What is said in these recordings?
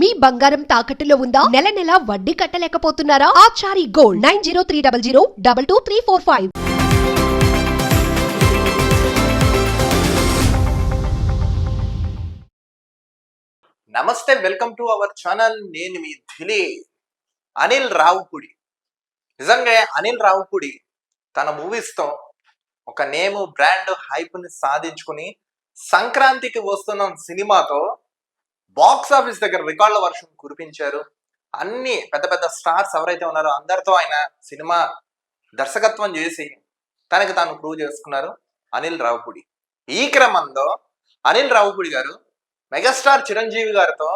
మీ బంగారం తాకట్టులో ఉందా? నెల నెల వడ్డీ కట్టలేకపోతున్నారా? Achari gold nine zero three double zero double two three four five. నమస్తే వెల్కమ్ టు అవర్ ఛానల్. నేను మీ ధిలి అనిల్ రావుపుడి. నిజంగా అనిల్ రావుపుడి తన మూవీస్తో ఒక నేమ్ బ్రాండ్ హైప్ని సాధించుకుని సంక్రాంతికి వస్తున్న సినిమాతో బాక్స్ ఆఫీస్ దగ్గర రికార్డుల వర్షం కురిపించారు. అన్ని పెద్ద పెద్ద స్టార్స్ ఎవరైతే ఉన్నారో అందరితో ఆయన సినిమా దర్శకత్వం చేసి తనకి తాను ప్రూవ్ చేసుకున్నారు అనిల్ రావుపుడి. ఈ క్రమంలో అనిల్ రావుపుడి గారు మెగాస్టార్ చిరంజీవి గారితో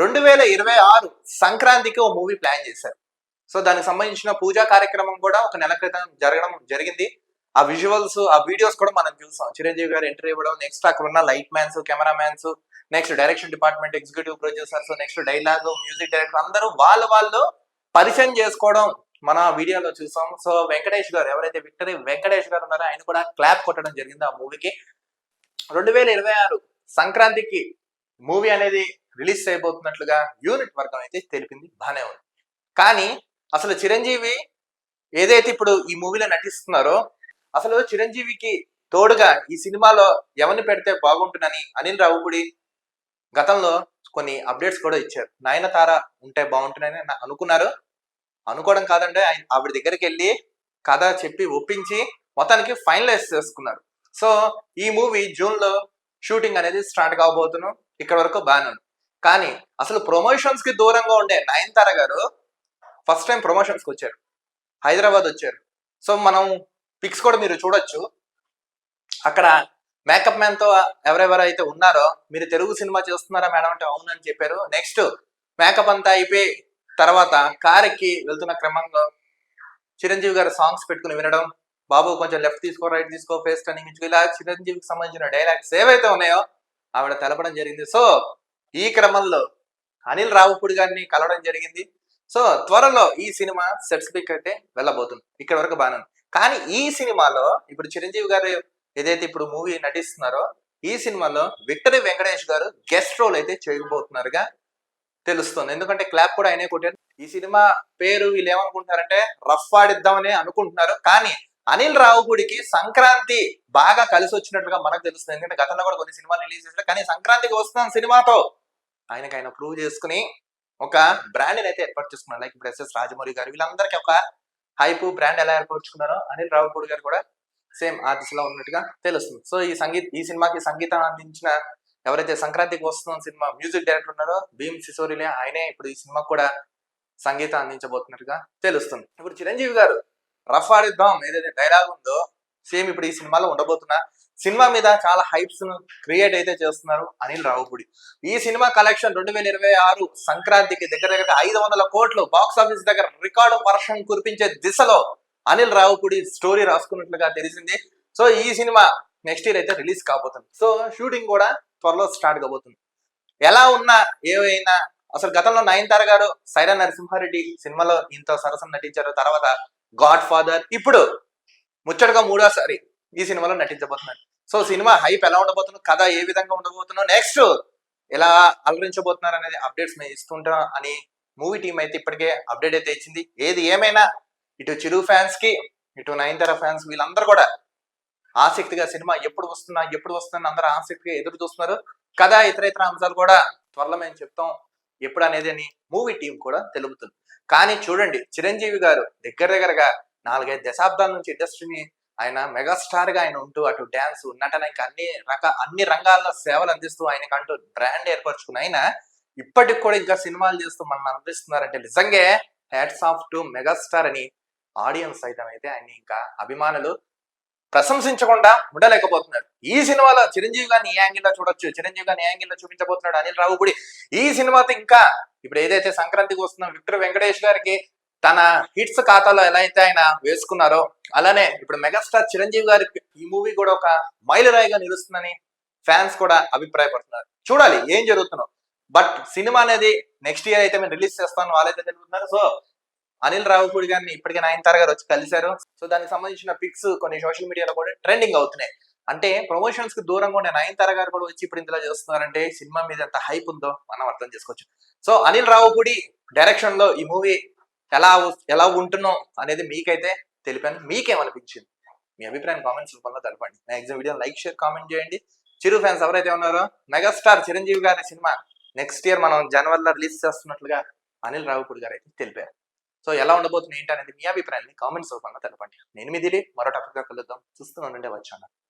రెండు వేల ఇరవై ఆరు సంక్రాంతికి ఓ మూవీ ప్లాన్ చేశారు. సో దానికి సంబంధించిన పూజా కార్యక్రమం కూడా ఒక నెల క్రితం జరగడం జరిగింది. ఆ విజువల్స్ ఆ వీడియోస్ కూడా మనం చూసాం. చిరంజీవి గారు ఎంట్రీ ఇవ్వడం నెక్స్ట్ అక్కడ ఉన్న light mans cameramans next direction department executive producers next dialogue music director అందరూ వాళ్ళు వాళ్ళు పరిచయం చేసుకోవడం మన వీడియోలో చూసాం. సో వెంకటేష్ గారు ఎవరైతే విక్టరీ వెంకటేష్ గారు ఉన్నారో ఆయన కూడా క్లాప్ కొట్టడం జరిగింది ఆ మూవీకి రెండు వేల ఇరవై ఆరు సంక్రాంతికి మూవీ అనేది రిలీజ్ చేయబోతున్నట్లుగా యూనిట్ వర్గం అయితే తెలిపింది. బానే ఉంది. కానీ అసలు చిరంజీవి ఏదైతే ఇప్పుడు ఈ మూవీలో నటిస్తున్నారో అసలు చిరంజీవికి తోడుగా ఈ సినిమాలో ఎవరిని పెడితే బాగుంటుందని అనిల్ రావుపుడి గతంలో కొన్ని అప్డేట్స్ కూడా ఇచ్చారు. నయనతార ఉంటే బాగుంటుందని అనుకున్నారు. అనుకోవడం కాదంటే ఆయన ఆవిడ దగ్గరికి వెళ్ళి కథ చెప్పి ఒప్పించి మొత్తానికి ఫైనలైజ్ చేసుకున్నారు. సో ఈ మూవీ జూన్లో షూటింగ్ అనేది స్టార్ట్ కాబోతున్నాం ఇక్కడ వరకు బాగానే ఉంది కానీ అసలు ప్రమోషన్స్కి దూరంగా ఉండే నయనతార గారు ఫస్ట్ టైం ప్రమోషన్స్కి వచ్చారు. హైదరాబాద్ వచ్చారు. సో మనం పిక్స్ కూడా మీరు చూడొచ్చు. అక్కడ మేకప్ మ్యాన్తో ఎవరెవరైతే ఉన్నారో మీరు తెలుగు సినిమా చేస్తున్నారా మేడం అంటే అవునని చెప్పారు. నెక్స్ట్ మేకప్ అంతా అయిపోయి తర్వాత కార్ ఎక్కి వెళ్తున్న క్రమంలో చిరంజీవి గారు సాంగ్స్ పెట్టుకుని వినడం బాబు కొంచెం లెఫ్ట్ తీసుకో రైట్ తీసుకో ఫేస్ టర్నింగ్ ఇచ్చుకో. ఇలా చిరంజీవికి సంబంధించిన డైలాగ్స్ ఏవైతే ఉన్నాయో ఆవిడ తెలపడం జరిగింది. సో ఈ క్రమంలో అనిల్ రావుపూడి గారిని కలవడం జరిగింది. సో త్వరలో ఈ సినిమా సెట్స్ పిక్ అయితే వెళ్ళబోతుంది. ఇక్కడ వరకు బాగానే ఉంది. కానీ ఈ సినిమాలో ఇప్పుడు చిరంజీవి గారు ఏదైతే ఇప్పుడు మూవీ నటిస్తున్నారో ఈ సినిమాలో విక్టరీ వెంకటేష్ గారు గెస్ట్ రోల్ అయితే చేయబోతున్నారుగా తెలుస్తుంది. ఎందుకంటే క్లాప్ కూడా ఆయనే కొట్టారు ఈ సినిమా పేరు వీళ్ళు ఏమనుకుంటున్నారంటే రఫ్ ఆడిద్దామని అనుకుంటున్నారు. కానీ అనిల్ రావుగుడికి సంక్రాంతి బాగా కలిసి వచ్చినట్లుగా మనకు తెలుస్తుంది. ఎందుకంటే గతంలో కూడా కొన్ని సినిమాలు రిలీజ్ చేశారు. కానీ సంక్రాంతికి వస్తున్న సినిమాతో ఆయనకి ఆయన ప్రూవ్ చేసుకుని ఒక బ్రాండ్ అయితే ఏర్పాటు చేసుకున్నారు. లైక్ ఇప్పుడు ఎస్ఎస్ రాజమౌళి గారు. వీళ్ళందరికీ ఒక హైపు బ్రాండ్ ఎలా ఏర్పరచుకున్నారో అనిల్ రావుపూడి గారు కూడా సేమ్ ఆ దిశలో ఉన్నట్టుగా తెలుస్తుంది. సో ఈ సంగీత్ ఈ సినిమాకి సంగీతం అందించిన ఎవరైతే సంక్రాంతికి వస్తున్న సినిమా మ్యూజిక్ డైరెక్టర్ ఉన్నారో భీమ్ సిసోరిలే ఆయనే ఇప్పుడు ఈ సినిమా కూడా సంగీతం అందించబోతున్నట్టుగా తెలుస్తుంది. ఇప్పుడు చిరంజీవి గారు రఫ్ ఆడిద్దాం ఏదైతే డైలాగ్ ఉందో సేమ్ ఇప్పుడు ఈ సినిమాలో ఉండబోతున్న సినిమా మీద చాలా హైప్స్ను క్రియేట్ అయితే చేస్తున్నారు అనిల్ రావుపూడి. ఈ సినిమా కలెక్షన్ రెండు వేల ఇరవై ఆరు సంక్రాంతికి దగ్గర దగ్గర ఐదు వందల కోట్లు బాక్స్ ఆఫీస్ దగ్గర రికార్డు వర్షం కురిపించే దిశలో అనిల్ రావుపూడి స్టోరీ రాసుకున్నట్లుగా తెలిసింది. సో ఈ సినిమా నెక్స్ట్ ఇయర్ అయితే రిలీజ్ కాబోతుంది. సో షూటింగ్ కూడా త్వరలో స్టార్ట్ కాబోతుంది. ఎలా ఉన్నా ఏవైనా అసలు గతంలో నయనతార గారు సైరా నరసింహారెడ్డి సినిమాలో ఇంత సరసం నటించారు. తర్వాత గాడ్ ఫాదర్ ఇప్పుడు ముచ్చటగా మూడోసారి ఈ సినిమాలో నటించబోతున్నారు. సో సినిమా హైప్ ఎలా ఉండబోతుందో కథ ఏ విధంగా ఉండబోతుందో నెక్స్ట్ ఎలా అలరించబోతున్నారు అనేది అప్డేట్స్ మేము ఇస్తుంటాం అని మూవీ టీం అయితే ఇప్పటికే అప్డేట్ అయితే ఇచ్చింది. ఏది ఏమైనా ఇటు చిరు ఫ్యాన్స్కి ఇటు నయనతార ఫ్యాన్స్ వీళ్ళందరూ కూడా ఆసక్తిగా సినిమా ఎప్పుడు వస్తున్నా ఎప్పుడు వస్తున్నా అందరూ ఆసక్తిగా ఎదురు చూస్తున్నారు. కథ ఇతర ఇతర అంశాలు కూడా త్వరలో మేము చెప్తాం. ఎప్పుడు అనేది అని మూవీ టీం కూడా తెలుపుతుంది. కానీ చూడండి చిరంజీవి గారు దగ్గర దగ్గరగా నాలుగైదు దశాబ్దాల నుంచి ఇండస్ట్రీని ఆయన మెగాస్టార్గా ఆయన ఉంటూ అటు డ్యాన్స్ నటన ఇంకా అన్ని రక అన్ని రంగాల్లో సేవలు అందిస్తూ ఆయనకు అంటూ బ్రాండ్ ఏర్పరచుకున్న ఆయన ఇప్పటికి కూడా ఇంకా సినిమాలు చేస్తూ మనం అందిస్తున్నారంటే నిజంగా హ్యాట్స్ ఆఫ్ టు మెగాస్టార్ అని ఆడియన్స్ సైతం అయితే ఆయన ఇంకా అభిమానులు ప్రశంసించకుండా ఉండలేకపోతున్నారు. ఈ సినిమాలో చిరంజీవి గారిని ఏ యాంగిల్లో చూడొచ్చు? చిరంజీవి గారిని ఏ యాంగిల్లో చూపించబోతున్నాడు? అనిల్ రావుపూడి ఈ సినిమాతో ఇంకా ఇప్పుడు ఏదైతే సంక్రాంతికి వస్తున్న విక్టర్ వెంకటేష్ గారికి తన హిట్స్ ఖాతాలో ఎలా అయితే ఆయన వేసుకున్నారో అలానే ఇప్పుడు మెగాస్టార్ చిరంజీవి గారికి ఈ మూవీ కూడా ఒక మైలురాయిగా నిలుస్తుందని ఫ్యాన్స్ కూడా అభిప్రాయపడుతున్నారు. చూడాలి ఏం జరుగుతున్నావు బట్ సినిమా అనేది నెక్స్ట్ ఇయర్ అయితే మేము రిలీజ్ చేస్తాను వాళ్ళైతే తెలుపుతున్నారు సో అనిల్ రావుపూడి గారిని ఇప్పటికే నయనతార గారు వచ్చి కలిశారు. సో దానికి సంబంధించిన పిక్స్ కొన్ని సోషల్ మీడియాలో కూడా ట్రెండింగ్ అవుతున్నాయి. అంటే ప్రమోషన్స్కి దూరంగా ఉండే నయనతార గారు కూడా వచ్చి ఇప్పుడు ఇందులో చేస్తున్నారంటే సినిమా మీద ఎంత హైప్ ఉందో మనం అర్థం చేసుకోవచ్చు. సో అనిల్ రావుపూడి డైరెక్షన్లో ఈ మూవీ ఎలా ఎలా ఉంటున్నాం అనేది మీకైతే తెలిపాను మీకేమనిపించింది? మీ అభిప్రాయం కామెంట్స్ రూపంలో తెలపండి. Maximum video like share comment చేయండి. చిరు ఫ్యాన్స్ ఎవరైతే ఉన్నారో మెగాస్టార్ చిరంజీవి గారి సినిమా నెక్స్ట్ ఇయర్ మనం జనవరిలో రిలీజ్ చేస్తున్నట్లుగా అనిల్ రావుపూడి గారు అయితే తెలిపారు. సో ఎలా ఉండబోతుంది ఏంటి అనేది మీ అభిప్రాయాన్ని కామెంట్స్ రూపంలో తెలపండి. నేను మీ దిలీప్. మరో టాపిక్గా కలుద్దాం. చూస్తూ ఉండండి వచ్చాను.